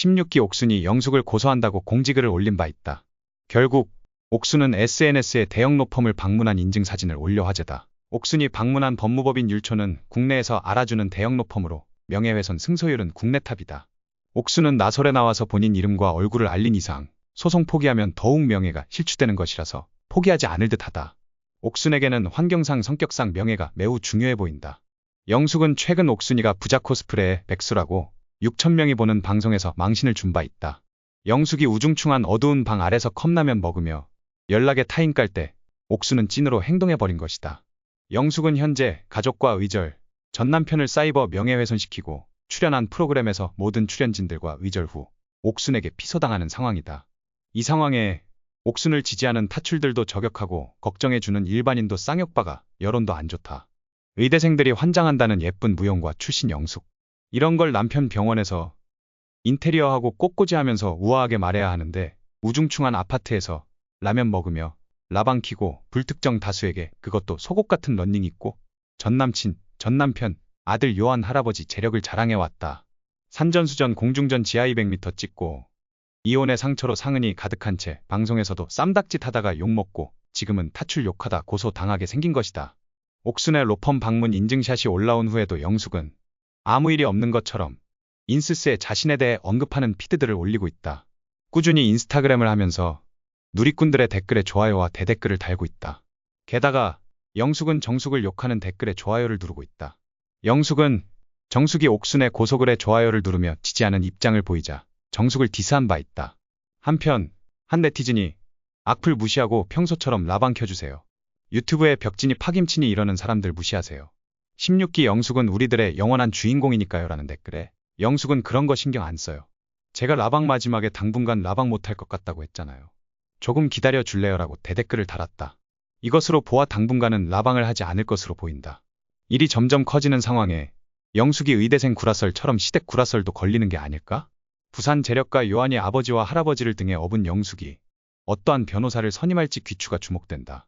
16기 옥순이 영숙을 고소한다고 공지글을 올린 바 있다. 결국 옥순은 SNS에 대형 로펌을 방문한 인증 사진을 올려 화제다. 옥순이 방문한 법무법인 율초는 국내에서 알아주는 대형 로펌으로 명예훼손 승소율은 국내 탑이다. 옥순은 나설에 나와서 본인 이름과 얼굴을 알린 이상 소송 포기하면 더욱 명예가 실추되는 것이라서 포기하지 않을 듯하다. 옥순에게는 환경상 성격상 명예가 매우 중요해 보인다. 영숙은 최근 옥순이가 부자 코스프레의 백수라고 6천명이 보는 방송에서 망신을 준 바 있다. 영숙이 우중충한 어두운 방 아래서 컵라면 먹으며 연락에 타인 깔 때 옥수는 찐으로 행동해버린 것이다. 영숙은 현재 가족과 의절, 전 남편을 사이버 명예훼손시키고 출연한 프로그램에서 모든 출연진들과 의절 후 옥순에게 피소당하는 상황이다. 이 상황에 옥순을 지지하는 타출들도 저격하고 걱정해주는 일반인도 쌍욕박아 여론도 안 좋다. 의대생들이 환장한다는 예쁜 무용과 출신 영숙. 이런 걸 남편 병원에서 인테리어하고 꽃꽂이 하면서 우아하게 말해야 하는데 우중충한 아파트에서 라면 먹으며 라방 키고 불특정 다수에게 그것도 속옷 같은 런닝 입고 전남친, 전남편, 아들 요한 할아버지 재력을 자랑해왔다. 산전수전 공중전 지하 200m 찍고 이혼의 상처로 상흔이 가득한 채 방송에서도 쌈닭짓 하다가 욕먹고 지금은 타출 욕하다 고소 당하게 생긴 것이다. 옥순의 로펌 방문 인증샷이 올라온 후에도 영숙은 아무 일이 없는 것처럼 인스스에 자신에 대해 언급하는 피드들을 올리고 있다. 꾸준히 인스타그램을 하면서 누리꾼들의 댓글에 좋아요와 대댓글을 달고 있다. 게다가 영숙은 정숙을 욕하는 댓글에 좋아요를 누르고 있다. 영숙은 정숙이 옥순의 고소글에 좋아요를 누르며 지지하는 입장을 보이자 정숙을 디스한 바 있다. 한편 한 네티즌이 악플 무시하고 평소처럼 라방 켜주세요. 유튜브에 벽진이 파김치니 이러는 사람들 무시하세요. 16기 영숙은 우리들의 영원한 주인공이니까요 라는 댓글에 영숙은 그런 거 신경 안 써요. 제가 라방 마지막에 당분간 라방 못할 것 같다고 했잖아요. 조금 기다려 줄래요 라고 대댓글을 달았다. 이것으로 보아 당분간은 라방을 하지 않을 것으로 보인다. 일이 점점 커지는 상황에 영숙이 의대생 구라설처럼 시댁 구라설도 걸리는 게 아닐까? 부산 재력가 요한이 아버지와 할아버지를 등에 업은 영숙이 어떠한 변호사를 선임할지 귀추가 주목된다.